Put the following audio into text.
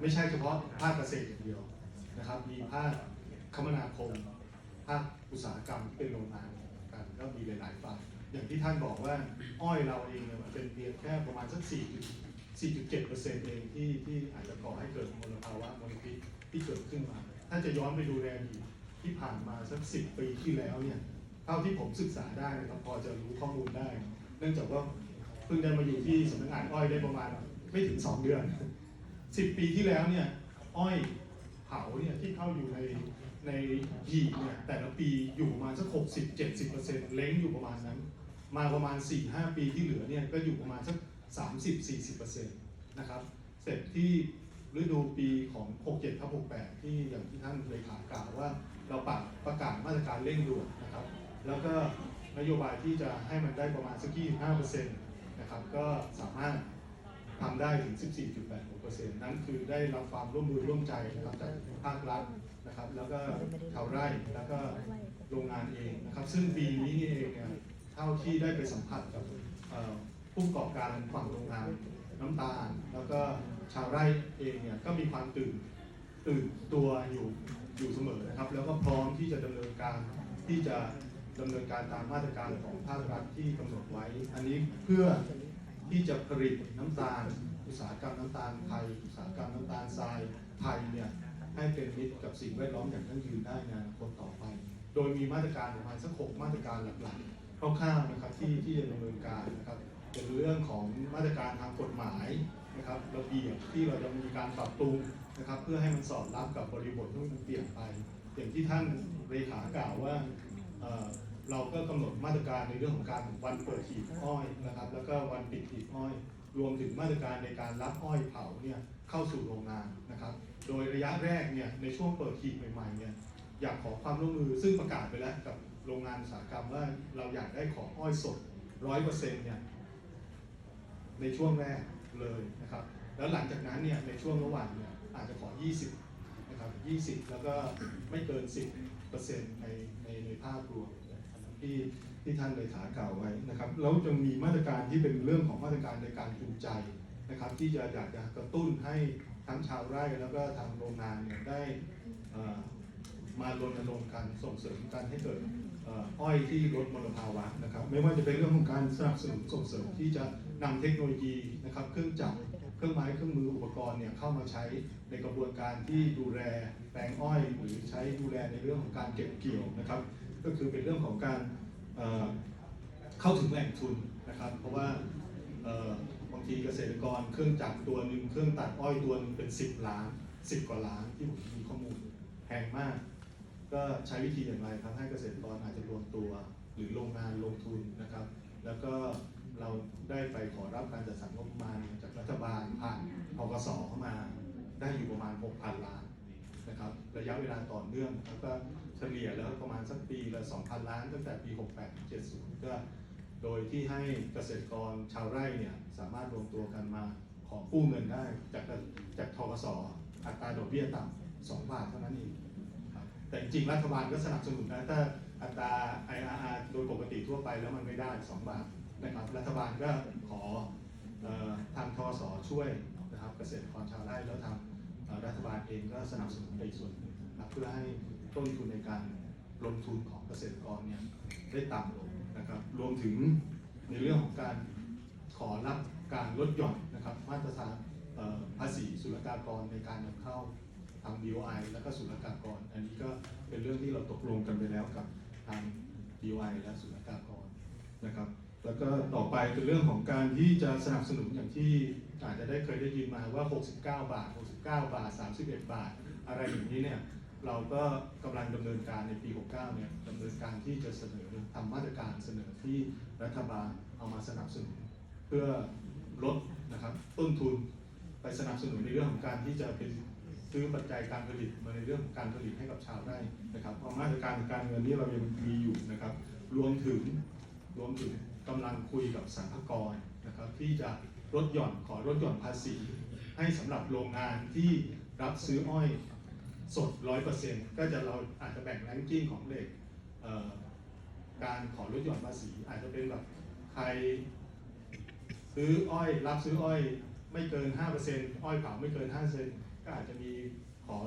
ไม่ใช่เฉพาะภาคเกษตรอย่างเดียวนะครับ มีภาคคมนาคม ภาคอุตสาหกรรมที่เป็นโรงงานกันก็มีหลายๆฝ่ายอย่างที่ท่านบอกว่าอ้อยเราเองเนี่ยมันเป็นเพียงแค่ประมาณสัก 4 4.7เปอร์เซ็นต์เองที่ที่อาจจะก่อให้เกิดมลภาวะมลพิษที่เกิดขึ้นมา ถ้าจะย้อนไปดูแลดีตที่ผ่านมาสัก 10 ปีที่แล้วเนี่ยเท่าที่ผมศึกษาได้นะครับพอจะรู้ข้อมูลได้ เนื่องจากว่าเพิ่งได้มาอยู่ที่สำนักงานอ้อยได้ประมาณไม่ถึง 2 เดือน 10ปีที่แล้วเนี่ยอ้อยเผาเนี่ยที่เข้าอยู่ในในหีบเนี่ยแต่ละปีอยู่ประมาณสัก60 70เจ็ดสิบเปอร์เซ็นต์เล้งอยู่ประมาณนั้น มาประมาณ4-5ปีที่เหลือเนี่ยก็อยู่ประมาณสัก30-40เปอร์เซ็นต์นะครับเสร็จที่ฤดูปีของ67ทับ68 ที่อย่างที่ท่านเลขากล่าวว่าเราปรับประกาศมาตรการเร่งด่วนนะครับ แล้วก็นโยบายที่จะให้มันได้ประมาณสัก25เปอร์เซ็นต์นะครับก็สามารถ ทำได้ถึง 14.86%นั่นคือได้รับความร่วมมือร่วมใจนะครับจากภาครัฐนะครับ แล้วก็ชาวไร่แล้วก็โรงงานเองนะครับ ซึ่งปีนี้นี่เองเนี่ยเท่าที่ได้ไปสัมผัสกับผู้ประกอบการฝั่งโรงงานน้ำตาล แล้วก็ชาวไร่เองเนี่ยก็มีความตื่นตื่นตัวอยู่อยู่เสมอนะครับ แล้วก็พร้อมที่จะดำเนินการที่จะดำเนินการตามมาตรการของภาครัฐที่กำหนดไว้ อันนี้เพื่อ ที่จะผลิตน้ำตาล อุตสาหกรรมน้ำตาลไทย อุตสาหกรรมน้ำตาลทรายไทยเนี่ยให้เป็นมิตรกับสิ่งแวดล้อมอย่างยั่งยืนได้ในอนาคตต่อไป โดยมีมาตรการประมาณสักหกมาตรการหลักๆคร่าวๆนะครับที่ที่จะดำเนินการนะครับเป็นเรื่องของมาตรการทางกฎหมายนะครับระเบียบที่เราจะมีการปรับปรุงนะครับเพื่อให้มันสอดรับกับบริบทที่มันเปลี่ยนไป อย่างที่ท่านเลขากล่าวว่า เราก็กำหนดมาตรการในเรื่องของการวันเปิดหีบอ้อยนะครับ แล้วก็วันปิดหีบอ้อย รวมถึงมาตรการในการรับอ้อยเผาเนี่ยเข้าสู่โรงงานนะครับ โดยระยะแรกเนี่ยในช่วงเปิดหีบใหม่ๆเนี่ยอยากขอความร่วมมือซึ่งประกาศไปแล้วกับโรงงานอุตสาหกรรมว่าเราอยากได้ของอ้อยสดร้อยเปอร์เซ็นต์เนี่ยในช่วงแรกเลยนะครับ แล้วหลังจากนั้นเนี่ยในช่วงระหว่างเนี่ยอาจจะขอ 20 นะครับ 20 แล้วก็ไม่เกิน 10เปอร์เซ็นต์ในในในภาพรวม ที่ที่ท่านเลขากล่าวไว้นะครับแล้วจะมีมาตรการที่เป็นเรื่องของมาตรการในการจูงใจนะครับ ที่จะอยากจะกระตุ้นให้ทั้งชาวไร่แล้วก็ทางโรงงานเนี่ยได้มารณรงค์กันส่งเสริมกันให้เกิดอ่ออ้อยที่ลดมลภาวะนะครับ ไม่ว่าจะเป็นเรื่องของการสนับสนุนส่งเสริมที่จะนำเทคโนโลยีนะครับเครื่องจักรเครื่องไม้เครื่องมืออุปกรณ์เนี่ยเข้ามาใช้ในกระบวนการที่ดูแลแปลงอ้อย หรือใช้ดูแลในเรื่องของการเก็บเกี่ยวนะครับ ก็คือเป็นเรื่องของการเเข้าถึงแหล่งทุนนะครับ เพราะว่าบางทีเกษตรกรเครื่องจักรตัวหนึ่งเครื่องตัดอ้อยตัวหนึงเป็น 10 ล้าน 10 กว่าล้านที่ผมมีข้อมูลแพงมาก ก็ใช้วิธีอย่างไรครับให้เกษตรกรอาจจะรวมตัว หรือโรงงานลงทุนนะครับ แล้วก็เราได้ไปขอรับการจัดสรรงบประมาณจากรัฐบาลผ่านพกสเข้ามาได้อยู่ประมาณ 6,000 ล้าน นะครับระยะเวลาต่อเนื่องแล้วก็เฉลี่ยแล้วประมาณสักปีละ 2,000 ล้านตั้งแต่ปี 68 ถึง 70 ก็โดยที่ให้เกษตรกรชาวไร่เนี่ยสามารถรวมตัวกันมาขอกู้เงินได้จากจากทกสอัตราดอกเบี้ยต่ำ2บาทเท่านั้นเองครับแต่จริงๆรัฐบาลก็สนับสนุนนะถ้าอัตรา IRR โดยปกติทั่วไปแล้วมันไม่ได้ 2 บาทนะครับรัฐบาลก็ขอออทางทสช่วยนะครับเกษตรกรชาวไร่แล้วทาง รัฐบาลเองก็สนับสนุนในส่วนหนึ่งนะเพื่อให้ต้นทุนในการลงทุนของเกษตรกรเนี่ยได้ต่ำลงนะครับ รวมถึงในเรื่องของการขอรับการลดหย่อนนะครับมาตรฐานภาษีศุลกากรในการนำเข้าทาง BOI แล้วก็ศุลกากร อันนี้ก็เป็นเรื่องที่เราตกลงกันไปแล้วกับทาง BOI และศุลกากรนะครับ แล้วก็ต่อไปเป็นเรื่องของการที่จะสนับสนุนอย่างที่อาจจะได้เคยได้ยินมาว่า 69 บาท 69 บาท 31 บาท อะไรอย่างนี้เนี่ยเราก็กำลังดำเนินการในปี 69 เนี่ยดำเนินการที่จะเสนอทำมาตรการเสนอที่รัฐบาลเอามาสนับสนุน เพื่อลดนะครับต้นทุนไปสนับสนุนในเรื่องของการที่จะเป็นซื้อปัจจัยการผลิตมาในเรื่องของการผลิตให้กับชาวไร่นะครับเพราะมาตรการทางการเงินนี้เรายังมีอยู่นะครับ รวมถึงรวมถึง กำลังคุยกับสรรพากรนะครับที่จะลดหย่อนขอลดหย่อนภาษี ให้สำหรับโรงงานที่รับซื้ออ้อยสด 100%ก็จะเราอาจจะแบ่งแรงกิ้งของเลขเอ่อการขอลดหย่อนภาษี อาจจะเป็นแบบใครซื้ออ้อยรับซื้ออ้อยไม่เกิน 5%อ้อยเผาไม่เกิน5%ก็อาจจะมีขอ